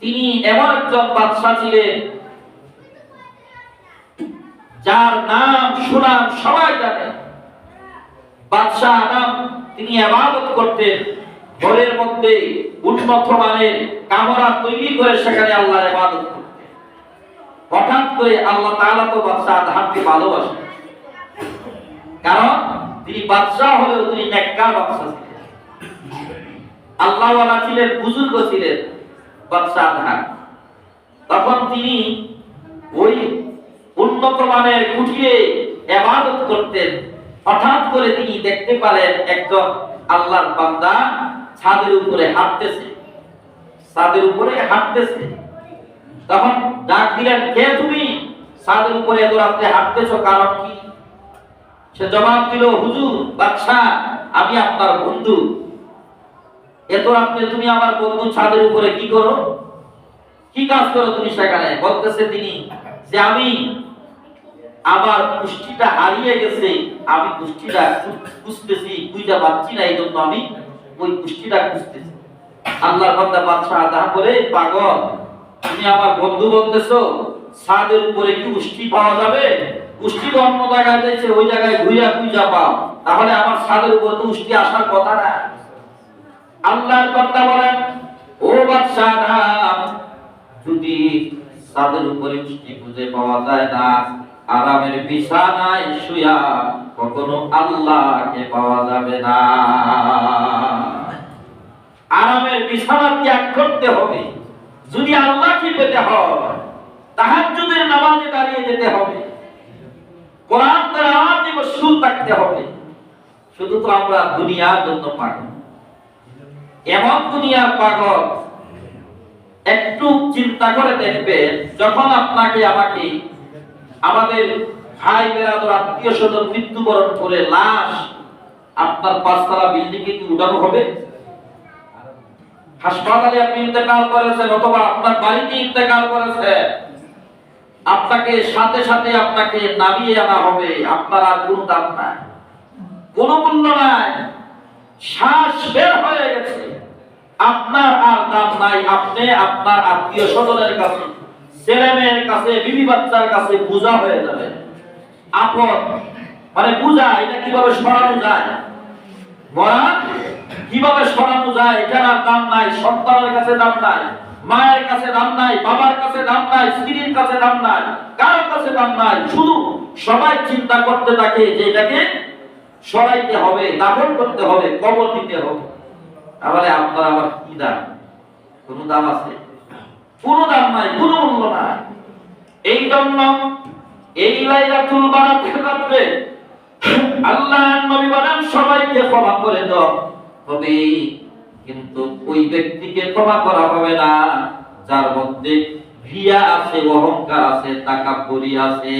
তিনি এমন একজন বাদশাহ ছিলেন, যার নাম, সুনাম সবাই জানে। বাদশাহ তিনি ইবাদত করতেন, ঘরের মধ্যে উন্নত মানের কামরা তৈরি করে সেখানে আল্লাহর ইবাদত করতেন। হঠাৎ করে আল্লাহ তাআলা তো বাদশাহ আদহামকে ভালোবাসেন। কারণ তিনি বাদশাহ হলেও তিনি নেককার বাদশাহ ছিলেন। আল্লাহওয়ালা ছিলেন, বুজুর্গ ছিলেন তখন তিনি ওই উন্নত মানের কুঠিরে এবাদত করতেন। হঠাৎ করে তিনি দেখতে পেলেন একজন আল্লাহর বান্দা ছাদের উপরে হাঁটতেছে। ছাদের উপরে হাঁটতেছে। তখন ডাক দিলেন, কে তুমি? ছাদের উপরে এত রাত্রে হাঁটতেছো কারণ কি? সে জবাব দিল, হুজুর, বাদশাহ, আমি আপনার বন্ধু। এত রাত্রে তুমি আমার বন্ধু ছাদের উপরে কি করো? কি কাজ করো তুমি সেখানে? বলতেছে তিনি যে আমি আমার পুষ্টিটা হারিয়ে গেছে, আমি পুষ্টিটা খুঁজতেছি, খুঁজে পাচ্ছি না এই জন্য আমি ওই পুষ্টিটা খুঁজতেছি। আল্লাহর বান্দা বাদশাহ আদা বলে, পাগল, তুমি আমার বন্ধু বলতেছো, ছাদের উপরে কি পুষ্টি পাওয়া যাবে? পুষ্টি তো অন্য জায়গায় ওই জায়গায় ঘুরিয়া খুঁজা পাও। তাহলে আমার ছাদের উপরে তো পুষ্টি আসার কথা না। আল্লাহর বান্দা বলেন, ও বাদশাহ যদি ছাদের উপরে পুষ্টি খুঁজে পাওয়া যায় না, আরামের বিছানায় শুয়া কখনো আল্লাহকে পাওয়া যাবে না। আরামের বিছানা ত্যাগ করতে হবে। যদি আল্লাহকে পেতে হয়, তাহাজ্জুদের নামাজে দাঁড়িয়ে যেতে হবে। কোরআন তেলাওয়াতে মশগুল থাকতে হবে। শুধু তো আমরা দুনিয়ার জন্য পাগল এমন দুনিয়ার পাগল একটু চিন্তা করে দেখবেন যখন আপনাকে আমাকে আমাদের ভাই, বেরাদর, আত্মীয় স্বজন মৃত্যুবরণ করে লাশ আপনার পাঁচতলা বিল্ডিং এ কি উঠানো হবে? হাসপাতালে আপনি ইন্তেকাল করেছেন অথবা আপনার বাড়িতে ইন্তেকাল করেছেন। আপনাকে সাথে সাথে আপনাকে নামিয়ে আনা হবে, আপনার আর কোনো দাম নাই। কোনো মূল্য নাই। শ্বাস বের হয়ে গেছে। আপনার আর দাম নাই। আপনি আপনার আত্মীয় স্বজনের কাছে, ছেলে মেয়ের কাছে, বিবি বাচ্চার কাছে বোঝা হয়ে যাবে। আপন মানে পূজা, এটা কীভাবে সরানো যায়? মরা, কীভাবে সরানো যায়? এটার আর দাম নাই। সন্তানের কাছে দাম নাই। মায়ের কাছে দাম নাই। বাবার কাছে দাম নাই। স্ত্রীর কাছে দাম নাই। কারোর কাছে দাম নাই। শুধু সবাই চিন্তা করতে থাকে যে এটাকে সরাইতে হবে, দাফন করতে হবে, কবর দিতে হবে। তাহলে আপনার আবার কি দাম? কোনো দাম আছে? কোনো দাম নাই, কোনো মূল্য নাই। এই জন্য এই লাইলাতুল বারাতের রাত্রে আল্লাহ নবী বলেন সবাইকে ক্ষমা করে দাও। তবে কিন্তু ওই ব্যক্তিকে ক্ষমা করা হবে না। যার মধ্যে রিয়া আছে, অহংকার আছে, তাকাব্বুরি আছে।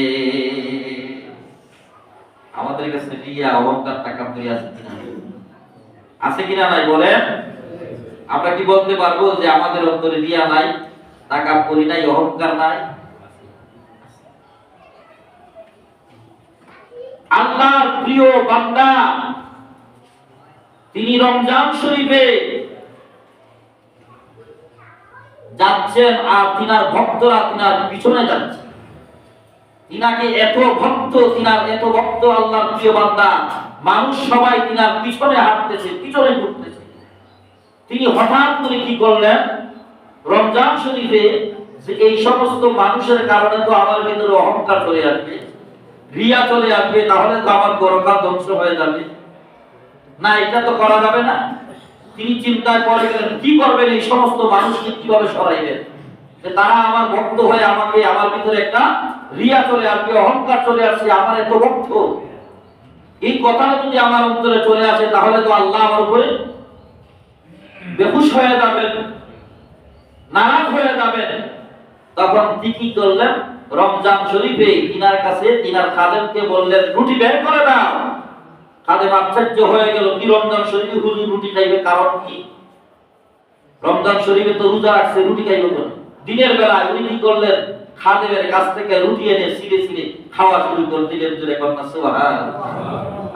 আমাদের কাছে রিয়া, অহংকার তাকাব্বুরি আছে কিনা? আছে কিনা নাই বলেন? আমরা কি বলতে পারব যে আমাদের অন্তরে রিয়া নাই তাকাব্বুরি নাই, অহংকার নাই? আল্লাহর প্রিয় বান্দা, তিনি রমজান শরীফে যাচ্ছেন আর তিনার ভক্তরা তিনার পিছনে যাচ্ছে। তিনাকে এত ভক্ত, তিনার এত ভক্ত আল্লাহর প্রিয় বান্দা। মানুষ সবাই তিনার পিছনে হাঁটতেছে, পিছনে ঘুরতেছে। তিনি হঠাৎ করে কি করলেন? রমজান শরীফে যে এই সমস্ত মানুষের কারণে তো আমার ভিতরে অহংকার চলে আসবে, রিয়া চলে আসবে, তাহলে তো আমার গরকাল ধ্বংস হয়ে যাবে। না, এটা তো করা যাবে না। তিনি চিন্তায় পড়ে গেলেন, কি করবেন এই সমস্ত মানুষকে কীভাবে সরাইবেন? যে তারা আমার ভক্ত হয়ে আমাকে, আমার ভিতরে একটা রিয়া চলে আসবে, অহংকার চলে আসছে আমার এত ভক্ত এই কথাটা যদি আমার অন্তরে চলে আসে, তাহলে তো আল্লাহ আমার উপরে বেহুশ হয়ে যাবেন, নারাজ হয়ে যাবেন। তখন তিনি কি করলেন? রমজান শরীফে তিনার কাছে তিনার খাদেমকে বললেন, রুটি বের করে দাও। খাদেম আশ্চর্য হয়ে গেল, কি রমজান শরীফে হুজুর রুটি খাইবে, কারণ কি? রমজান শরীফে তো রোজা রাখছে, রুটি খাইবে দিনের বেলা উনি কি করলেন? খাদেমের কাছ থেকে রুটি এনে সিরে সিরে খাওয়া শুরু করে দিলেন জোরে কন্যা সুবহান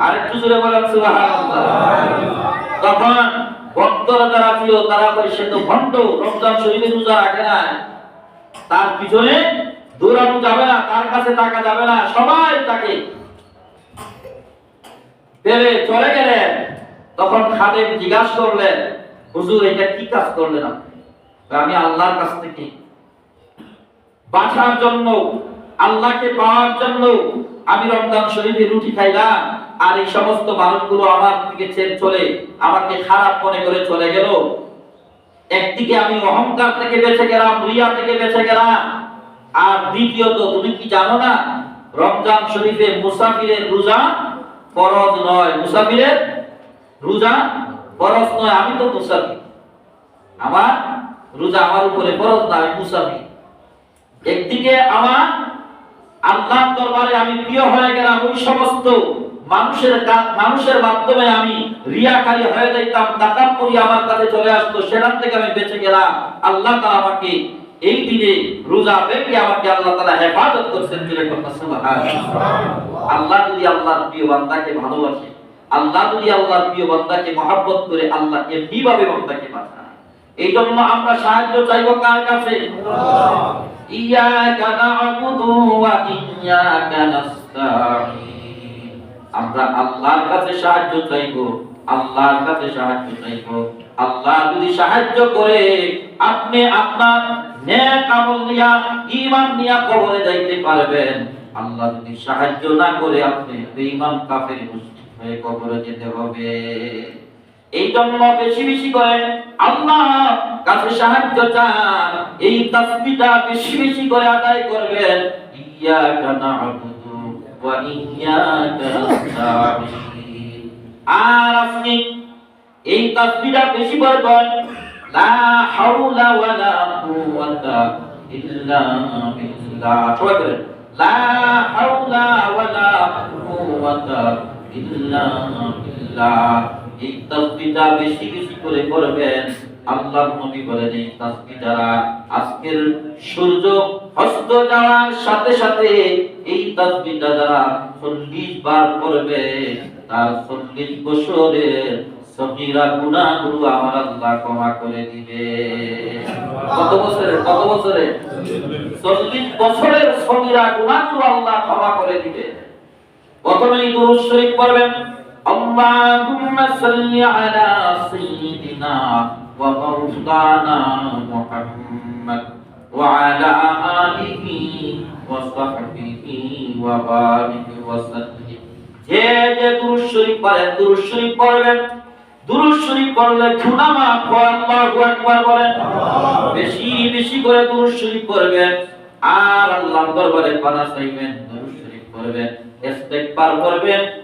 আরেকটু জোরে বলেন সুবহান তখন ভক্তরা যারা ছিল, তারা বলে, সে তো ভণ্ড, রমজান শরীফে রোজা রাখে না তার পিছনে দৌড়ানো যাবে না, তার কাছে টাকা যাবে না, সবাই তাকে পেলে চলে গেলেন। তখন খাদেম জিজ্ঞাসা করলেন, হুজুর, এটা কি কাজ করলেন আমি আল্লাহর কাছ থেকে বাঁচার জন্য, আল্লাহকে পাওয়ার জন্য আমি রমজান শরীফে রুটি খাইলাম, আর এই সমস্ত মানুষগুলো আমার দিকে ছেড়ে চলে, আমাকে খারাপ মনে করে চলে গেল। একদিকে আমি অহংকার থেকে বেঁচে গেলাম, রিয়া থেকে বেঁচে গেলাম। আর দ্বিতীয়ত, তুমি কি জানো না, রমজান শরীফে মুসাফিরের রোজা ফরজ নয়। মুসাফিরের রোজা ফরজ নয়। আমি তো মুসাফির। আমার রোজা আমার উপরে ফরজ না, আমি মুসাফির। একদিকে আমার আল্লাহর দরবারে আমি প্রিয় হয়ে গেলাম, ওই সমস্ত মানুষের মানুষের মাধ্যমে আমি রিয়াকারী হয়ে যাইতাম তাকাব্বুরি আমার কাছে চলে আসতো, সেখান থেকে আমি বেঁচে গেলাম। আল্লাহ তাআলা আমাকে এই দিনে রোজা রেখে আমাকে আল্লাহ তাআলা হেফাজত করছেন জুড়ে সুবহানাল্লাহ। আল্লাহ যদি আল্লাহর প্রিয় বান্দাকে ভালোবাসে, আল্লাহ যদি আল্লাহর প্রিয় বান্দাকে মহাব্বত করে, আল্লাহ এমনিভাবে বান্দাকে বাঁচায়। এই জন্য আমরা সাহায্য চাইব কার কাছে? ইয়াকা না'বুদু ওয়া ইয়াকা নাস্তাঈন। আমরা আল্লাহর কাছে সাহায্য চাইব আল্লাহর কাছে সাহায্য চাইব। আল্লাহ যদি সাহায্য করে আপনি আপনার নেক আমল নিয়া ঈমান নিয়া কবরে যাইতে পারবেন। আল্লাহ যদি সাহায্য না করে আপনি বেঈমান কাফের মুশরিক হয়ে কবরে যেতে হবে। এই জন্য বেশি বেশি করে আল্লাহ কাছে সাহায্য চান। এই তাসবিহটা বেশি বেশি করে আদায় করবেন। ইয়াকা না'বুদু ওয়া ইয়াকা নাস্তাঈন। আর আপনি এই তাসবিহটা বেশি পড়বেন লা হাওলা ওয়ালা কুওয়াতা ইল্লা বিল্লাহ। সবাই করেন লা হাওলা ওয়ালা কুওয়াতা ইল্লা বিল্লাহ। এই তাসবিহটা বেশি বেশি করে করবেন। আল্লাহর নবী বলেন, এই তাসবিহ আজকের সূর্য অস্ত যাওয়ার সাথে সাথে এই তাসবিহটা দ্বারা 40 বার করবে, তার 40 বছরের সগীরা গুনাহগুলো আমার আল্লাহ ক্ষমা করে দিবে। কত বছরের কত বছরের? 40 বছরের সগীরা গুনাহগুলো আল্লাহ ক্ষমা করে দিবে। প্রথমেই দুরূদ শরীফ পড়বেন। মাওলানা মুহাম্মদ ওয়া আলা আলিহি ওয়া সাহবিহি ওয়া বারিক ওয়া সাল্লিম যে যে দুরূদ শরীফ পড়েন দুরূদ শরীফ পড়বেন। দুরূদ শরীফ পড়লে হয় আল্লাহু আকবার বলেন। বেশি বেশি করে দুরূদ শরীফ পড়বেন। আর আল্লাহর দরবারে পানা চাইবেন দুরূদ শরীফ পড়বেন ইস্তিগফার করবেন।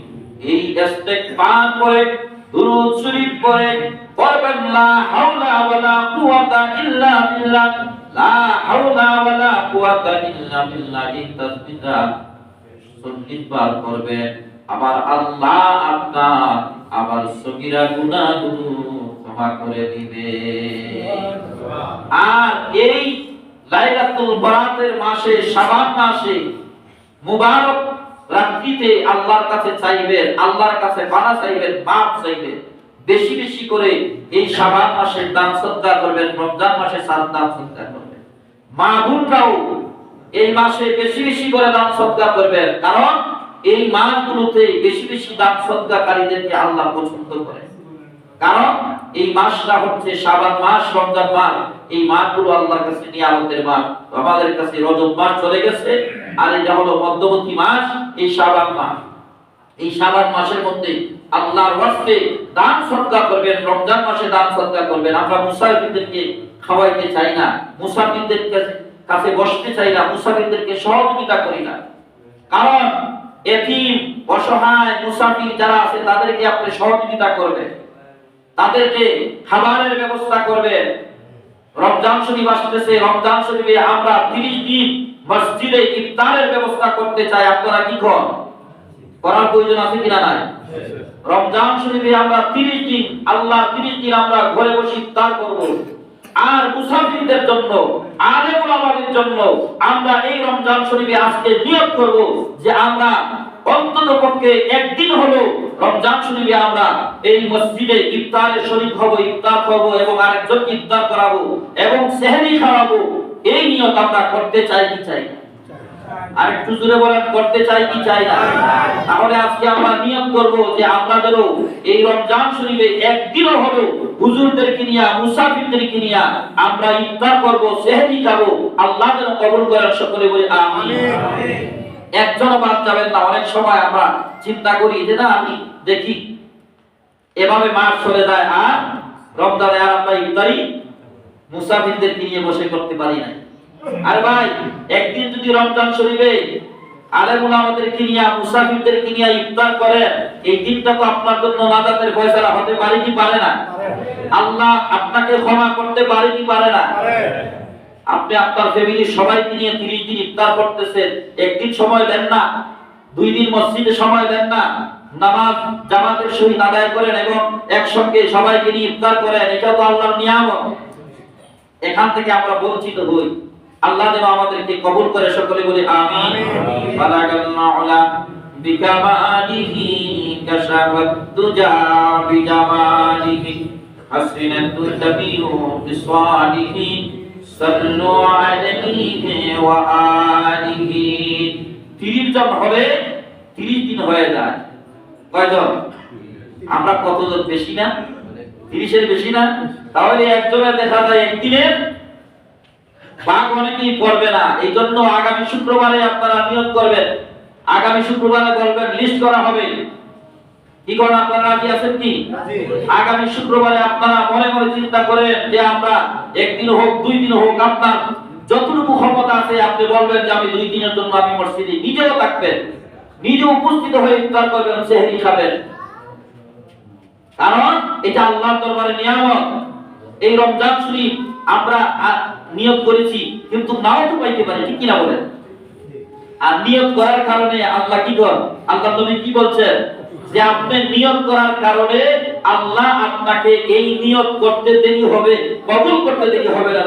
এই ইস্তেগফার করে, দুরূদ শরীফ পড়ে পড়বেন লা হাওলা ওয়ালা কুওয়াতা ইল্লা বিল্লাহ, লা হাওলা ওয়ালা কুওয়াতা ইল্লা বিল্লাহ। এই তাসবিহটা 40 বার করবেন আবার আল্লাহ, আপনার আবার সগীরা গুনাহগুলো ক্ষমা করে দিবে। আর এই লাইলাতুল বরাতের মাসে, শাবান মাসে, মুবারক রাত্রিতে আল্লাহর কাছে চাইবেন, আল্লাহর কাছে পানা চাইবেন মাপ চাইবেন। বেশি বেশি করে এই শাবান মাসে দান সদ্গা করবেন, রমজান মাসে সাত দান সদ্গা করবেন। মা বোনরাও এই মাসে বেশি বেশি করে দান সদ্গা করবেন, কারণ এই মাসগুলোতে বেশি বেশি দান সদ্গাকারীদেরকে আল্লাহ পছন্দ করেন। কারণ এই মাসটা হচ্ছে শাবান মাস, রমজান মাস। এই মাসগুলো আল্লাহর কাছে নিয়ামতের মাস। আমাদের কাছে রজব মাস চলে গেছে, আর এটা হলো মধ্যবর্তী মাস, এই শাবান মাস। এই শাবান মাসের মধ্যে আল্লাহর ওয়াস্তে দান সদকা করবেন, রমজান মাসে দান সদকা করবেন। আমরা মুসাফিরদেরকে খাওয়াইতে চাই না, মুসাফিরদের কাছে বসতে চাই না, মুসাফিরদেরকে সহযোগিতা করি না। কারণ এতিম, অসহায় মুসাফির যারা আছে, তাদেরকে আপনি সহযোগিতা করবেন। তাদেরকে খাবারের ব্যবস্থা করবেন। রমজান শরীফ আসতেছে, রমজান শরীফে আমরা 30 দিন মসজিদে ইফতারের ব্যবস্থা করতে চাই। আপনারা কি করেন করার প্রয়োজন আছে কিনা নাই? রমজান শরীফে আমরা 30 দিন আল্লাহ 30 দিন আমরা ঘরে বসে ইফতার করব। আর মুসাফিরদের জন্য আলেম ওলামাদের জন্য আমরা এই রমজান শরীফে আজকে নিয়োগ করব যে আমরা অন্তত পক্ষে একদিন হলো রমজান আমরা এই মসজিদে ইফতারের শরীফ হব, ইফতার করব এবং আরেকজনকে ইফতার করাবো এবং সেহরি খাওয়াবো। এই নিয়ত আমরা করতে চাই কি চাই? আর একটু জোরে বলেন, করতে চাই কি চাই না? তাহলে আজকে আমরা নিয়ম করব যে আপনাদেরও এই রমজান শরীফে একদিনও আমরা ইফতার করব, সেহরি খাব। আল্লাহ যেন কবুল করেন, সকলে বলি আমিন। একজন বাদ যাবেন না। অনেক সময় আমরা চিন্তা করি যে না আমি দেখি। এভাবে মাস চলে যায় আর রমজানে আর আমরা ইফতারি মুসাফিরদেরকে নিয়ে বসে করতে পারি না। আর ভাই একদিন যদি রমজান শরীফে আলেমুল আমাদেরকে নিয়ে মুসাফিরদেরকে নিয়ে ইফতার করেন এই দিনটা তো আপনার জন্য নাজাতের ফয়সালা হতে পারে কি পারে না? আল্লাহ আপনাকে ক্ষমা করতে পারে কি পারে না? আপনি আপনার ফ্যামিলির সবাইকে নিয়ে 30 দিন ইফতার করতেছেন একদিন সময় দেন না দুই দিন মসজিদে সময় দেন না নামাজ জামাতের সহিত আদায় করেন এবং একসঙ্গে সবাইকে নিয়ে ইফতার করেন এটা তো আল্লাহর নিয়ামত। এখান থেকে আমরা বঞ্চিত হই। আল্লাহ যেন আমাদেরকে কবুল করে সকলে বলি আমিন। বিকামালিহি কাশাফাত দুজা বিজামালিহি। হাসিনাত তাবিউ বিসালিহি সাল্লু আলাইহি ওয়া আলিহি। 30 জন হবে 30 দিন হয়ে যায়। কয়জন? আমরা কতজন বেশি না? তিরিশের বেশি না? তাহলে একজনের দেখা যায় একদিনের ভাগ অনেকেই করবে না। এই জন্য আগামী শুক্রবারে আপনারা নিয়োগ করবেন। আগামী শুক্রবারে বলবেন লিস্ট করা হবে। কি করেন আপনারা রাজি আছেন কি? আগামী শুক্রবারে আপনারা মনে মনে চিন্তা করেন যে আমরা একদিন হোক দুই দিন হোক আপনার যতটুকু ক্ষমতা আছে আপনি বলবেন যে আমি দুই দিনের জন্য আমি মসজিদে নিজেও থাকবেন নিজে উপস্থিত হয়ে ইফতার করবেন সেহরি খাবেন। কারণ এটা আল্লাহর দরবারে নিয়ামত। এই রমজান শরীফ আমরা নিয়োগ করেছি কিন্তু নাও তো পাইতে পারি ঠিক কিনা বলেন? আর নিয়োগ করার কারণে আল্লাহ কি কর আল্লাহ নবী কি বলছেন? যে আপনি নিয়োগ করার কারণে আল্লাহ আপনাকে এই নিয়োগ করতে দেরি হবে, কবুল করতে দেরি হবে না।